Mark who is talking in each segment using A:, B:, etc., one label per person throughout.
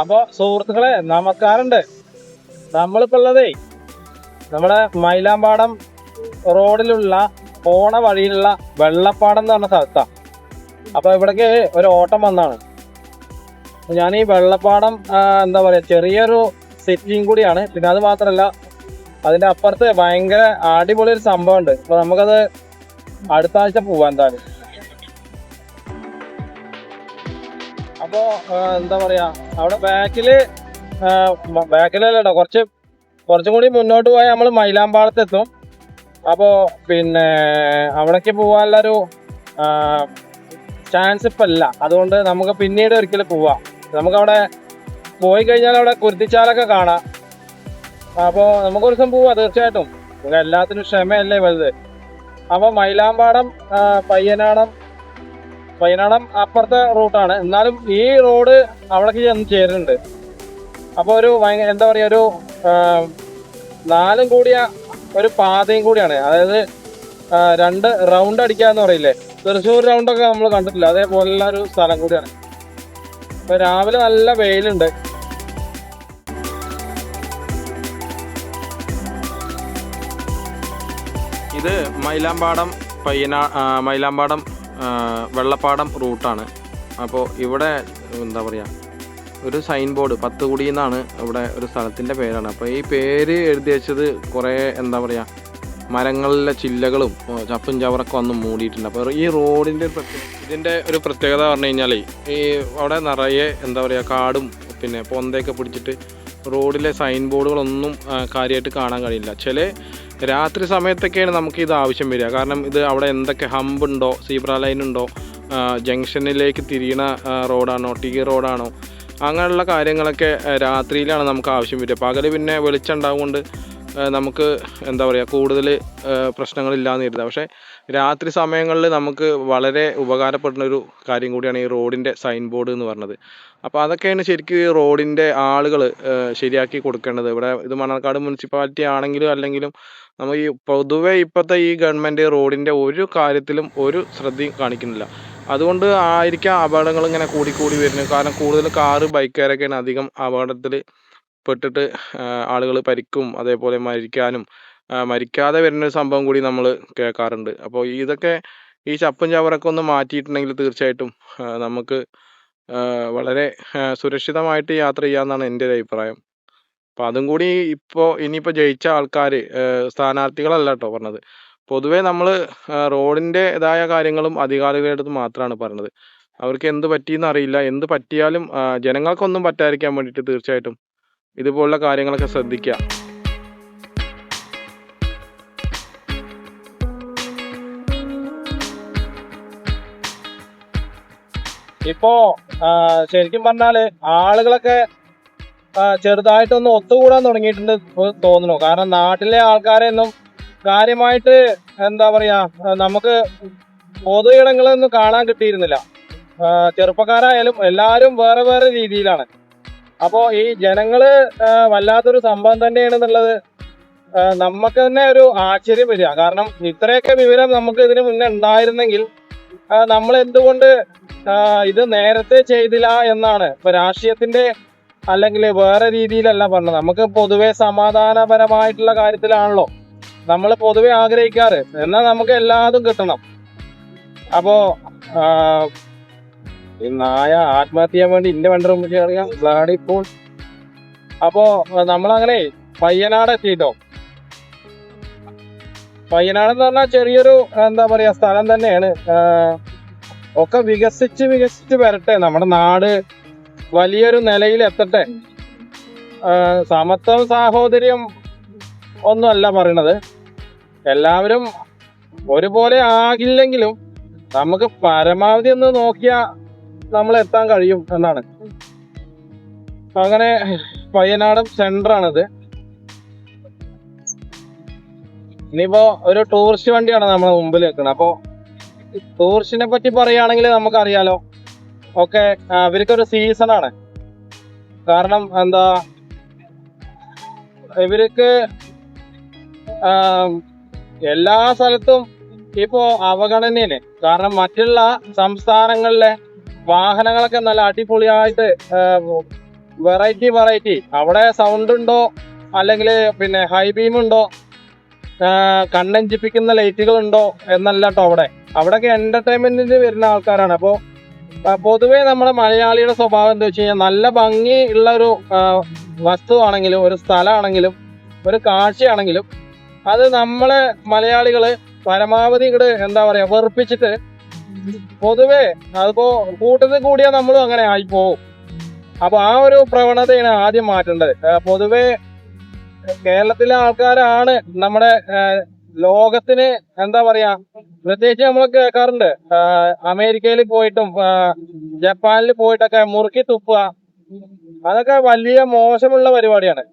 A: അപ്പൊ സുഹൃത്തുക്കളെ നമസ്കാരമുണ്ട്. നമ്മളിപ്പോ ഉള്ളതേ നമ്മുടെ മൈലാമ്പാടം റോഡിലുള്ള പോണ വഴിയിലുള്ള വെള്ളപ്പാടം എന്ന് പറഞ്ഞ സ്ഥലത്താണ് അപ്പൊ ഇവിടേക്ക് ഒരു ഓട്ടം വന്നാണ് ഞാൻ ഈ വെള്ളപ്പാടം എന്താ പറയാ ചെറിയൊരു സിറ്റിയും കൂടിയാണ്. പിന്നെ അത് മാത്രമല്ല അതിന്റെ അപ്പുറത്ത് ഭയങ്കര അടിപൊളി ഒരു സംഭവം ഉണ്ട് അപ്പൊ നമുക്കത് അടുത്ത ആഴ്ച പോവാൻ എന്തായാലും. അപ്പോ എന്താ പറയാ അവിടെ ബാക്കിൽ ബാക്കിലല്ലോ കുറച്ച് കുറച്ചും കൂടി മുന്നോട്ട് പോയാൽ നമ്മൾ മൈലാമ്പാളത്ത് എത്തും അപ്പോൾ പിന്നെ അവിടേക്ക് പോകാനുള്ളൊരു ചാൻസ് ഇപ്പം ഇല്ല. അതുകൊണ്ട് നമുക്ക് പിന്നീട് ഒരിക്കലും പോവാം. നമുക്കവിടെ പോയി കഴിഞ്ഞാൽ അവിടെ കുരുത്തിച്ചാലൊക്കെ കാണാം. അപ്പോൾ നമുക്ക് ഒരു ദിവസം പോവാം തീർച്ചയായിട്ടും. എല്ലാത്തിനും ക്ഷമയല്ലേ വലുത്. അപ്പോൾ മൈലാമ്പാടം പയ്യനാടം പയ്യനാടം അപ്പുറത്തെ റൂട്ടാണ്. എന്നാലും ഈ റോഡ് അവിടേക്ക് ചെന്ന് ചേരുന്നുണ്ട്. അപ്പോൾ ഒരു എന്താ പറയുക ഒരു നാലും കൂടിയ ഒരു പാതയും കൂടിയാണ്. അതായത് രണ്ട് റൗണ്ട് അടിക്കാന്ന് പറയില്ലേ? തൃശ്ശൂർ റൗണ്ടൊക്കെ നമ്മൾ കണ്ടിട്ടില്ല. അതേപോലുള്ള ഒരു സ്ഥലം കൂടിയാണ്. ഇപ്പൊ രാവിലെ നല്ല വെയിലുണ്ട്.
B: ഇത് മൈലാമ്പാടം പയ്യനാ മൈലാമ്പാടം വെള്ളപ്പാടം റൂട്ടാണ്. അപ്പോൾ ഇവിടെ എന്താ പറയുക ഒരു സൈൻ ബോർഡ് പത്ത് കുടി എന്നാണ് ഇവിടെ ഒരു സ്ഥലത്തിന്റെ പേരാണ്. അപ്പോൾ ഈ പേര് എഴുതി വെച്ചത് കുറേ എന്താ പറയുക മരങ്ങളിലെ ചില്ലകളും ചപ്പും ചവറൊക്കെ വന്ന് മൂടിയിട്ടുണ്ട്. അപ്പോൾ ഈ റോഡിന്റെ ഇതിന്റെ ഒരു പ്രത്യേകത പറഞ്ഞു കഴിഞ്ഞാൽ ഈ അവിടെ നിറയെ എന്താ പറയുക കാടും പിന്നെ പൊന്തയൊക്കെ പിടിച്ചിട്ട് റോഡിലെ സൈൻ ബോർഡുകളൊന്നും കാര്യമായിട്ട് കാണാൻ കഴിയില്ല. ചില രാത്രി സമയത്തൊക്കെയാണ് നമുക്ക് ഇത് ആവശ്യം വരിക. കാരണം ഇത് അവിടെ എന്തൊക്കെ ഹമ്പ് ഉണ്ടോ സീബ്ര ലൈൻ ഉണ്ടോ ജംഗ്ഷനിലേക്ക് തിരിയണ റോഡാണോ ടി റോഡാണോ അങ്ങനെയുള്ള കാര്യങ്ങളൊക്കെ രാത്രിയിലാണ് നമുക്ക് ആവശ്യം വരിക. പകൽ പിന്നെ വെളിച്ചം ഉണ്ടാവുകൊണ്ട് നമുക്ക് എന്താ പറയുക കൂടുതൽ പ്രശ്നങ്ങളില്ലാന്ന് കരുതാം പക്ഷേ രാത്രി സമയങ്ങളിൽ നമുക്ക് വളരെ ഉപകാരപ്പെടുന്ന ഒരു കാര്യം കൂടിയാണ് ഈ റോഡിന്റെ സൈൻ ബോർഡ് എന്ന് പറഞ്ഞത്. അപ്പോൾ അതൊക്കെയാണ് ശരിക്കും ഈ റോഡിന്റെ ആളുകൾ ശരിയാക്കി കൊടുക്കേണ്ടത്. ഇവിടെ ഇത് മണ്ണാർക്കാട് മുനിസിപ്പാലിറ്റി ആണെങ്കിലും അല്ലെങ്കിലും നമ്മൾ ഈ പൊതുവെ ഇപ്പോഴത്തെ ഈ ഗവൺമെന്റ് റോഡിന്റെ ഒരു കാര്യത്തിലും ഒരു ശ്രദ്ധയും കാണിക്കുന്നില്ല. അതുകൊണ്ട് ആയിരിക്കാം അപകടങ്ങൾ ഇങ്ങനെ കൂടി കൂടി വരുന്നത്. കാരണം കൂടുതൽ കാറ് ബൈക്കുകാരൊക്കെയാണ് അധികം അപകടത്തിൽ പെട്ടിട്ട് ആളുകൾ പരിക്കും അതേപോലെ മരിക്കാനും മരിക്കാതെ വരുന്ന ഒരു സംഭവം കൂടി നമ്മൾ കേൾക്കാറുണ്ട്. അപ്പോൾ ഇതൊക്കെ ഈ ചപ്പും ചവറൊക്കെ ഒന്ന് മാറ്റിയിട്ടുണ്ടെങ്കിൽ തീർച്ചയായിട്ടും നമുക്ക് വളരെ സുരക്ഷിതമായിട്ട് യാത്ര ചെയ്യാമെന്നാണ് എന്റെ ഒരു അഭിപ്രായം. അപ്പം അതും കൂടി ഇപ്പോൾ ഇനിയിപ്പോൾ ജയിച്ച ആൾക്കാർ സ്ഥാനാർത്ഥികളല്ല കേട്ടോ പറഞ്ഞത്. പൊതുവേ നമ്മൾ റോഡിന്റെതായ കാര്യങ്ങളും അധികാരികളുടെ അടുത്ത് മാത്രമാണ് പറഞ്ഞത്. അവർക്ക് എന്ത് പറ്റിയെന്ന് അറിയില്ല. എന്ത് പറ്റിയാലും ജനങ്ങൾക്കൊന്നും പറ്റാതിരിക്കാൻ വേണ്ടിയിട്ട് തീർച്ചയായിട്ടും ഇതുപോലുള്ള കാര്യങ്ങളൊക്കെ ശ്രദ്ധിക്കുക
A: ഇപ്പോ ശരിക്കും പറഞ്ഞാൽ ആളുകളൊക്കെ ചെറുതായിട്ടൊന്ന് ഒത്തുകൂടാൻ തുടങ്ങിയിട്ടുണ്ട് തോന്നുന്നു. കാരണം നാട്ടിലെ ആൾക്കാരെ ഒന്നും കാര്യമായിട്ട് എന്താ പറയാ നമുക്ക് പൊതു ഇടങ്ങളൊന്നും കാണാൻ കിട്ടിയിരുന്നില്ല. ചെറുപ്പക്കാരായാലും എല്ലാവരും വേറെ വേറെ രീതിയിലാണ്. അപ്പോൾ ഈ ജനങ്ങൾ വല്ലാത്തൊരു സംഭവം തന്നെയാണെന്നുള്ളത് നമുക്ക് തന്നെ ഒരു ആശ്ചര്യം വരിക. കാരണം ഇത്രയൊക്കെ വിവരം നമുക്ക് ഇതിനു മുന്നേ ഉണ്ടായിരുന്നെങ്കിൽ നമ്മൾ എന്തുകൊണ്ട് ഇത് നേരത്തെ ചെയ്തില്ല എന്നാണ്. ഇപ്പൊ രാഷ്ട്രീയത്തിന്റെ അല്ലെങ്കിൽ വേറെ രീതിയിലല്ല പറഞ്ഞത്. നമുക്ക് പൊതുവെ സമാധാനപരമായിട്ടുള്ള കാര്യത്തിലാണല്ലോ നമ്മൾ പൊതുവെ ആഗ്രഹിക്കാറ്. എന്നാൽ നമുക്ക് എല്ലാതും കിട്ടണം. അപ്പോ നായ ആത്മഹത്യ വേണ്ടി ഇന്റെ വണ്ടി റൂമിൽ അറിയാം ബ്ലാഡിപ്പോൾ അപ്പോ നമ്മളങ്ങനെ പയ്യനാട് എത്തിയിട്ടോ പയ്യനാട് എന്ന് പറഞ്ഞാൽ ചെറിയൊരു എന്താ പറയാ സ്ഥലം തന്നെയാണ്. ഒക്കെ വികസിച്ച് വികസിച്ച് വരട്ടെ. നമ്മുടെ നാട് വലിയൊരു നിലയിൽ എത്തട്ടെ. സമത്വം സാഹോദര്യം ഒന്നുമല്ല പറയണത്. എല്ലാവരും ഒരുപോലെ ആകില്ലെങ്കിലും നമുക്ക് പരമാവധി ഒന്ന് നോക്കിയാ നമ്മൾ എത്താൻ കഴിയും എന്നാണ്. അങ്ങനെ പയ്യനാടും സെന്റർ ഇനിയിപ്പോ ഒരു ടൂറിസ്റ്റ് വണ്ടിയാണ് നമ്മുടെ മുമ്പിൽ നിൽക്കുന്നത്. അപ്പോ ടൂറിസ്റ്റിനെ പറ്റി പറയുകയാണെങ്കിൽ നമുക്കറിയാലോ. ഓക്കെ ഇവർക്കൊരു സീസൺ ആണ്. കാരണം എന്താ ഇവർക്ക് എല്ലാ സ്ഥലത്തും ഇപ്പോ അവഗണനയിൽ കാരണം മറ്റുള്ള സംസ്ഥാനങ്ങളിലെ വാഹനങ്ങളൊക്കെ നല്ല അടിപൊളിയായിട്ട് വെറൈറ്റി വെറൈറ്റി അവിടെ സൗണ്ട് ഉണ്ടോ? അല്ലെങ്കിൽ പിന്നെ ഹൈ ബീം ഉണ്ടോ? കണ്ണഞ്ചിപ്പിക്കുന്ന ലൈറ്റുകൾ ഉണ്ടോ എന്നല്ല കേട്ടോ അവിടെ അവിടെയൊക്കെ എന്റർടൈൻമെന്റിന് വരുന്ന ആൾക്കാരാണ്. അപ്പോൾ പൊതുവേ നമ്മുടെ മലയാളിയുടെ സ്വഭാവം എന്താ വെച്ച് കഴിഞ്ഞാൽ നല്ല ഭംഗി ഉള്ള ഒരു വസ്തുവാണെങ്കിലും ഒരു സ്ഥലമാണെങ്കിലും ഒരു കാഴ്ചയാണെങ്കിലും അത് നമ്മളെ മലയാളികൾ പരമാവധി ഇങ്ങോട്ട് എന്താ പറയാ വെറുപ്പിച്ചിട്ട് പൊതുവേ അതിപ്പോ കൂട്ടത്തിൽ കൂടിയാൽ നമ്മളും അങ്ങനെ ആയി ആയിപ്പോവും അപ്പൊ ആ ഒരു പ്രവണതയാണ് ആദ്യം മാറ്റേണ്ടത്. പൊതുവേ കേരളത്തിലെ ആൾക്കാരാണ് നമ്മുടെ ലോകത്തിന് എന്താ പറയാ പ്രത്യേകിച്ച് നമ്മൾ കേൾക്കാറുണ്ട്. അമേരിക്കയിൽ പോയിട്ടും ജപ്പാനിൽ പോയിട്ടൊക്കെ മുറുക്കി തുപ്പുക. അതൊക്കെ വലിയ മോശമുള്ള പരിപാടിയാണ്.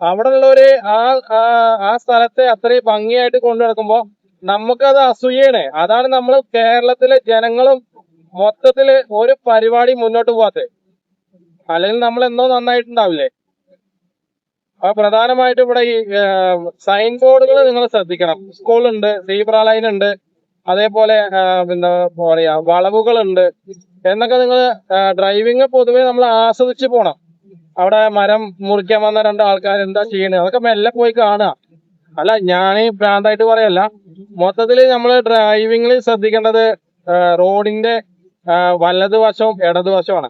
A: അവിടെ ഉള്ളവര് ആ ആ- സ്ഥലത്തെ അത്രയും ഭംഗിയായിട്ട് കൊണ്ടു നടക്കുമ്പോ നമുക്കത് അസൂയാണ് അതാണ് നമ്മൾ കേരളത്തിലെ ജനങ്ങളും മൊത്തത്തിൽ ഒരു പരിപാടി മുന്നോട്ട് പോവാത്തത് അല്ലെങ്കിൽ നമ്മൾ എന്തോ നന്നായിട്ടുണ്ടാവില്ലേ? അപ്പൊ പ്രധാനമായിട്ടും ഇവിടെ ഈ സൈൻ ബോർഡുകൾ നിങ്ങൾ ശ്രദ്ധിക്കണം. സ്കൂളുണ്ട് സീബ്ര ലൈൻ ഉണ്ട് അതേപോലെ എന്താ പറയാ വളവുകളുണ്ട്. എന്നൊക്കെ നിങ്ങൾ ഡ്രൈവിംഗ് പൊതുവെ നമ്മൾ ആസ്വദിച്ച് പോണം. അവിടെ മരം മുറിക്കാൻ വന്ന രണ്ട് ആൾക്കാർ എന്താ ചെയ്യണേ? അതൊക്കെ മെല്ലെ പോയി കാണുക. അല്ല ഞാൻ ഭ്രാന്തായിട്ട് പറയല്ല. മൊത്തത്തിൽ നമ്മൾ ഡ്രൈവിംഗിൽ ശ്രദ്ധിക്കേണ്ടത് റോഡിന്റെ വലതുവശവും ഇടതുവശവുമാണ്.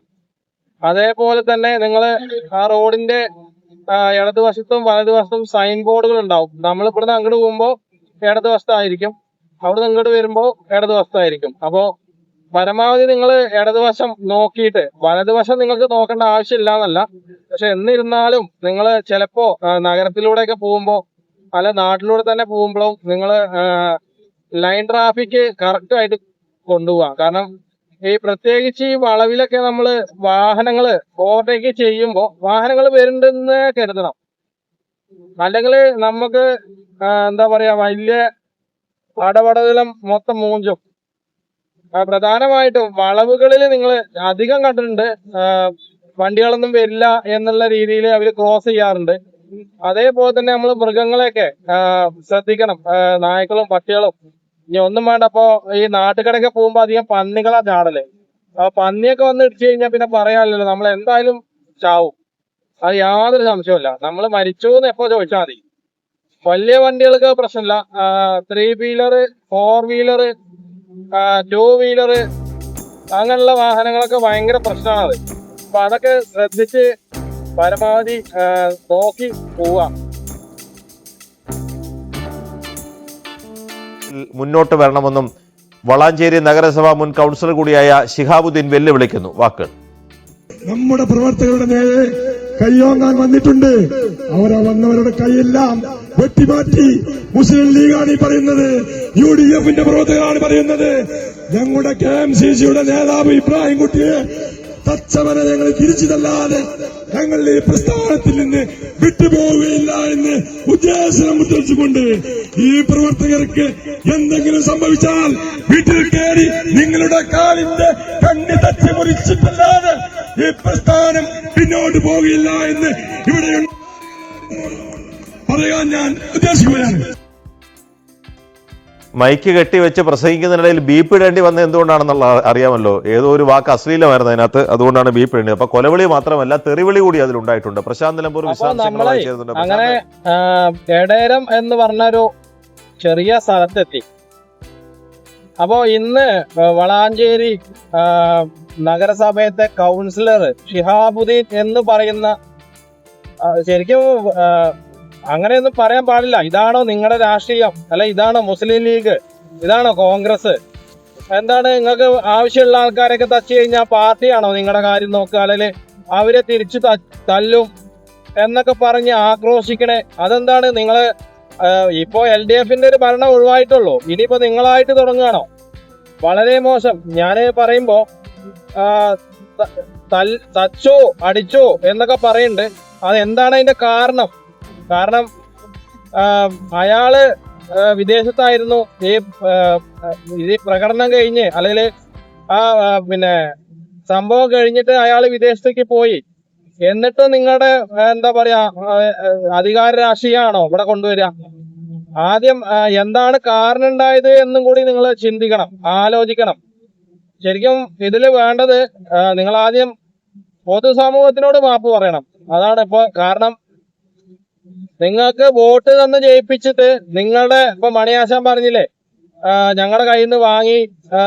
A: അതേപോലെ തന്നെ നിങ്ങൾ ആ റോഡിന്റെ ഇടതുവശത്തും വലതുവശത്തും സൈൻ ബോർഡുകൾ ഉണ്ടാവും. നമ്മൾ ഇവിടുന്ന് അങ്ങോട്ട് പോകുമ്പോൾ ഇടതുവശത്തായിരിക്കും അവിടുന്ന് ഇങ്ങോട്ട് വരുമ്പോൾ ഇടതുവശത്തായിരിക്കും അപ്പോ പരമാവധി നിങ്ങൾ ഇടതുവശം നോക്കിയിട്ട് വലതുവശം നിങ്ങൾക്ക് നോക്കേണ്ട ആവശ്യമില്ല എന്നല്ല പക്ഷെ എന്നിരുന്നാലും നിങ്ങൾ ചിലപ്പോ നഗരത്തിലൂടെയൊക്കെ പോകുമ്പോൾ അല്ല നാട്ടിലൂടെ തന്നെ പോകുമ്പോഴും നിങ്ങൾ ലൈൻ ട്രാഫിക് കറക്റ്റ് ആയിട്ട് കൊണ്ടുപോവാം. കാരണം ഈ പ്രത്യേകിച്ച് ഈ വളവിലൊക്കെ നമ്മൾ വാഹനങ്ങൾ ഓവർടേക്ക് ചെയ്യുമ്പോൾ വാഹനങ്ങൾ വരുന്നുണ്ടെന്ന് കരുതണം. അല്ലെങ്കിൽ നമുക്ക് എന്താ പറയാ വലിയ അടപടലം മൊത്തം മൂഞ്ചും. പ്രധാനമായിട്ടും വളവുകളിൽ നിങ്ങൾ അധികം കണ്ടിട്ടുണ്ട് വണ്ടികളൊന്നും വരില്ല എന്നുള്ള രീതിയിൽ അവർ ക്രോസ് ചെയ്യാറുണ്ട്. അതേപോലെ തന്നെ നമ്മൾ മൃഗങ്ങളെയൊക്കെ ശ്രദ്ധിക്കണം നായ്ക്കളും പട്ടികളും. ഇനി ഒന്നും വേണ്ട. അപ്പോ ഈ നാട്ടുകടയൊക്കെ പോകുമ്പോ അധികം പന്നികളാ ചാടൽ. അപ്പൊ പന്നിയൊക്കെ വന്ന് ഇടിച്ചു കഴിഞ്ഞാൽ പിന്നെ പറയാനല്ലോ നമ്മൾ എന്തായാലും ചാവും. അത് യാതൊരു സംശയമില്ല നമ്മൾ മരിച്ചു എന്ന് എപ്പോ ചോദിച്ചാൽ മതി. വലിയ വണ്ടികൾക്ക് പ്രശ്നമില്ല. Three wheeler four wheeler two wheeler അങ്ങനെയുള്ള വാഹനങ്ങളൊക്കെ ഭയങ്കര പ്രശ്നമാണ്. അപ്പൊ അതൊക്കെ ശ്രദ്ധിച്ച് പരമാവധി നോക്കി പോവാം
C: മുന്നോട്ട് വരണമെന്നും വളാഞ്ചേരി നഗരസഭ മുൻ കൗൺസിലർ കൂടിയായ ശിഹാബുദ്ദീൻ വെല്ലുവിളിക്കുന്നു. വാക്കുകൾ
D: നമ്മുടെ പ്രവർത്തകരുടെ നേരെ കയ്യോങ്ങാൻ വന്നിട്ടുണ്ട്. അവരാ വന്നവരുടെ കൈയെല്ലാം വെട്ടിമാറ്റി മുസ്ലിം ലീഗാണ് ഈ പറയുന്നത്. യു ഡി എഫിന്റെ പ്രവർത്തകരാണ് പറയുന്നത്. ഞങ്ങളുടെ കെ എം സി സിയുടെ നേതാവ് ഇബ്രാഹിം കുട്ടിയെ തച്ചവനെ ഞങ്ങൾ തിരിച്ചതല്ലാതെ ഞങ്ങൾ ഈ പ്രസ്ഥാനത്തിൽ നിന്ന് വിട്ടുപോവുകയില്ല എന്ന് ഉദ്ദേശം മുദ്രിച്ചുകൊണ്ട് ഈ പ്രവർത്തകർക്ക് എന്തെങ്കിലും സംഭവിച്ചാൽ വീട്ടിൽ കയറി നിങ്ങളുടെ കാലിന്റെ കണ്ണ് തച്ച് മുറിച്ചിട്ടല്ലാതെ ഈ പ്രസ്ഥാനം പിന്നോട്ട് പോവുകയില്ല എന്ന് ഇവിടെ പറയാൻ ഞാൻ ഉദ്ദേശിക്കുകയാണ്.
C: മൈക്ക് കെട്ടി വെച്ച് പ്രസംഗിക്കുന്നതിനിടയിൽ ബീപ്പ് ഇടേണ്ടി വന്നത് എന്തുകൊണ്ടാണെന്നുള്ള അറിയാമല്ലോ. ഏതോ ഒരു വാക്ക് അശ്ലീലമായിരുന്നു അതിനകത്ത്. അതുകൊണ്ടാണ് ബീപ്പ് ഇടേണ്ടത് അപ്പൊ കൊലവിളി മാത്രമല്ല തെറിവിളി കൂടി അതിലുണ്ടായിട്ടുണ്ട് പ്രശാന്ത് നിലമ്പൂർ
A: അങ്ങനെ എടേരം എന്ന് പറഞ്ഞൊരു ചെറിയ സ്ഥലത്തെത്തി. അപ്പോ ഇന്ന് വളാഞ്ചേരി നഗരസഭയത്തെ കൗൺസിലർ ഷിഹാബുദ്ദീൻ എന്ന് പറയുന്ന ശരിക്കും അങ്ങനെയൊന്നും പറയാൻ പാടില്ല. ഇതാണോ നിങ്ങളുടെ രാഷ്ട്രീയം? അല്ല ഇതാണോ മുസ്ലിം ലീഗ്? ഇതാണോ കോൺഗ്രസ്? എന്താണ് നിങ്ങൾക്ക് ആവശ്യമുള്ള ആൾക്കാരൊക്കെ തച്ചു കഴിഞ്ഞാൽ പാർട്ടിയാണോ നിങ്ങളുടെ കാര്യം നോക്കുക? അല്ലെങ്കിൽ അവരെ തിരിച്ചു തല്ലും എന്നൊക്കെ പറഞ്ഞ് ആക്രോശിക്കണേ. അതെന്താണ് നിങ്ങൾ ഇപ്പോൾ ഇപ്പോ എൽ ഡി എഫിന്റെ ഒരു ഭരണം ഒഴിവായിട്ടുള്ളൂ. ഇനിയിപ്പോ നിങ്ങളായിട്ട് തുടങ്ങുകയാണോ? വളരെ മോശം. ഞാൻ പറയുമ്പോ തൽ- തച്ചോ അടിച്ചോ എന്നൊക്കെ പറയുന്നുണ്ട്. അതെന്താണ് അതിന്റെ കാരണം? കാരണം അയാൾ വിദേശത്തായിരുന്നു. ഈ ഈ പ്രകടനം കഴിഞ്ഞ് അല്ലെങ്കിൽ ആ പിന്നെ സംഭവം കഴിഞ്ഞിട്ട് അയാൾ വിദേശത്തേക്ക് പോയി. എന്നിട്ട് നിങ്ങളുടെ എന്താ പറയാ അധികാര രാഷ്ട്രീയമാണോ ഇവിടെ കൊണ്ടുവരിക? ആദ്യം എന്താണ് കാരണം ഉണ്ടായത് എന്നും കൂടി നിങ്ങൾ ചിന്തിക്കണം ആലോചിക്കണം. ശരിക്കും ഇതിൽ വേണ്ടത് നിങ്ങൾ ആദ്യം പൊതുസമൂഹത്തിനോട് മാപ്പ് പറയണം. അതാണ് ഇപ്പൊ കാരണം. നിങ്ങൾക്ക് വോട്ട് തന്ന് ജയിപ്പിച്ചിട്ട് നിങ്ങളുടെ ഇപ്പൊ മണിയാശാൻ പറഞ്ഞില്ലേ ഞങ്ങളുടെ കയ്യിൽ നിന്ന് വാങ്ങി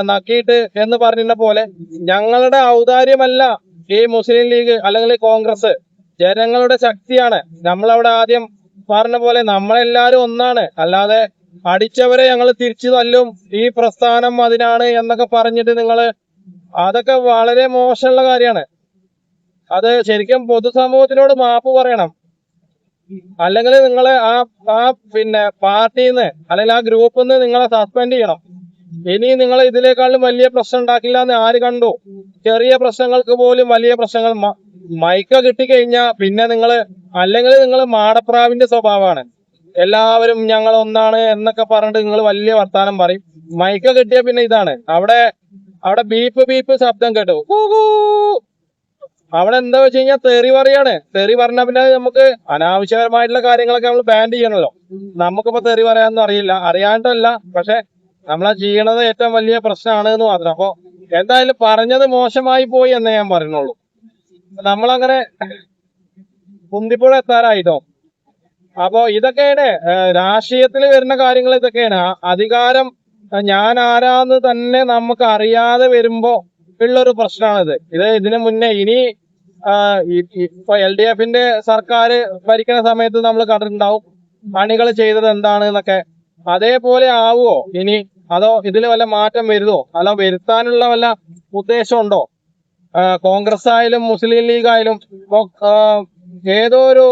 A: നക്കിയിട്ട് എന്ന് പറഞ്ഞിരുന്ന പോലെ ഞങ്ങളുടെ ഔദാര്യമല്ല ഈ മുസ്ലിം ലീഗ് അല്ലെങ്കിൽ കോൺഗ്രസ്. ജനങ്ങളുടെ ശക്തിയാണ്. നമ്മളവിടെ ആദ്യം പറഞ്ഞ പോലെ നമ്മളെല്ലാരും ഒന്നാണ്. അല്ലാതെ അടിച്ചവരെ ഞങ്ങൾ തിരിച്ചു തല്ലും. ഈ പ്രസ്ഥാനം അതിനാണ് എന്നൊക്കെ പറഞ്ഞിട്ട് നിങ്ങൾ അതൊക്കെ വളരെ മോശമുള്ള കാര്യമാണ്. അത് ശരിക്കും പൊതുസമൂഹത്തിനോട് മാപ്പ് പറയണം. അല്ലെങ്കിൽ നിങ്ങളെ ആ ആ പിന്നെ പാർട്ടിയിൽ നിന്ന് അല്ലെങ്കിൽ ആ ഗ്രൂപ്പിൽ നിന്ന് നിങ്ങളെ സസ്പെൻഡ് ചെയ്യണം. ഇനി നിങ്ങൾ ഇതിനേക്കാളും വലിയ പ്രശ്നം ഉണ്ടാക്കില്ല എന്ന് ആര് കണ്ടു? ചെറിയ പ്രശ്നങ്ങൾക്ക് പോലും വലിയ പ്രശ്നങ്ങൾ മൈക്ക കിട്ടിക്കഴിഞ്ഞാ പിന്നെ നിങ്ങൾ അല്ലെങ്കിൽ നിങ്ങൾ മാടപ്രാവിന്റെ സ്വഭാവമാണ്. എല്ലാവരും ഞങ്ങൾ ഒന്നാണ് എന്നൊക്കെ പറഞ്ഞിട്ട് നിങ്ങൾ വലിയ വർത്താനം പറയും. മൈക്ക കിട്ടിയ പിന്നെ ഇതാണ്. അവിടെ അവിടെ ബീപ്പ് ബീപ്പ് ശബ്ദം കേട്ടു. അവിടെ എന്താ വെച്ച് കഴിഞ്ഞാൽ തെറി പറയാണ്. തെറി പറഞ്ഞ പിന്നെ നമുക്ക് അനാവശ്യപരമായിട്ടുള്ള കാര്യങ്ങളൊക്കെ നമ്മൾ ബാൻ ചെയ്യണല്ലോ. നമുക്കിപ്പോ തെറി പറയാനൊന്നും അറിയില്ല. അറിയാണ്ടല്ല. പക്ഷെ നമ്മളാ ചെയ്യണത് ഏറ്റവും വലിയ പ്രശ്നമാണ് എന്ന് മാത്രം. അപ്പൊ എന്തായാലും പറഞ്ഞത് മോശമായി പോയി എന്നേ ഞാൻ പറയുന്നുള്ളൂ. നമ്മളങ്ങനെ കുന്തിപ്പുഴ എത്താറായിട്ടോ അപ്പോ ഇതൊക്കെയാണ് രാഷ്ട്രീയത്തിൽ വരുന്ന കാര്യങ്ങൾ ഇതൊക്കെയാണ്. അധികാരം ഞാൻ ആരാന്ന് തന്നെ നമുക്ക് അറിയാതെ വരുമ്പോ ഉള്ളൊരു പ്രശ്നമാണിത്. ഇത് ഇതിനു മുന്നേ ഇനി ഇപ്പൊ എൽ ഡി എഫിന്റെ സർക്കാർ ഭരിക്കുന്ന സമയത്ത് നമ്മൾ കണ്ടിട്ടുണ്ടാവും പണികൾ ചെയ്തത് എന്താണ് എന്നൊക്കെ. അതേപോലെ ആവുമോ ഇനി? അതോ ഇതിൽ വല്ല മാറ്റം വരുമോ അല്ല വരുത്താനുള്ള വല്ല ഉദ്ദേശമുണ്ടോ? കോൺഗ്രസ് ആയാലും മുസ്ലിം ലീഗ് ആയാലും ഏതോ ഒരു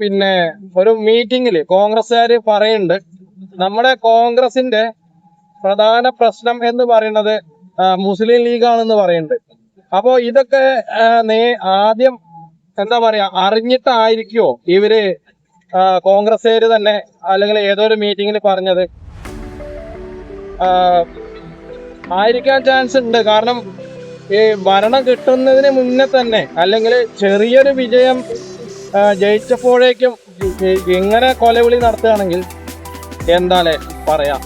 A: പിന്നെ ഒരു മീറ്റിംഗിൽ കോൺഗ്രസ്സുകാർ പറയുന്നുണ്ട് നമ്മുടെ കോൺഗ്രസിന്റെ പ്രധാന പ്രശ്നം എന്ന് പറയുന്നത് മുസ്ലിം ലീഗാണെന്ന് പറയുന്നുണ്ട്. അപ്പോ ഇതൊക്കെ നേ ആദ്യം എന്താ പറയാ അറിഞ്ഞിട്ടായിരിക്കുമോ ഇവർ ആ, കോൺഗ്രസ്സുകാര് തന്നെ അല്ലെങ്കിൽ ഏതോ ഒരു മീറ്റിംഗിൽ പറഞ്ഞത് ആയിരിക്കാൻ ചാൻസ് ഉണ്ട്. കാരണം ഈ ഭരണം കിട്ടുന്നതിന് മുന്നേ തന്നെ അല്ലെങ്കിൽ ചെറിയൊരു വിജയം ജയിച്ചപ്പോഴേക്കും ഇങ്ങനെ കൊലവിളി നടത്തുകയാണെങ്കിൽ എന്താലേ പറയാം?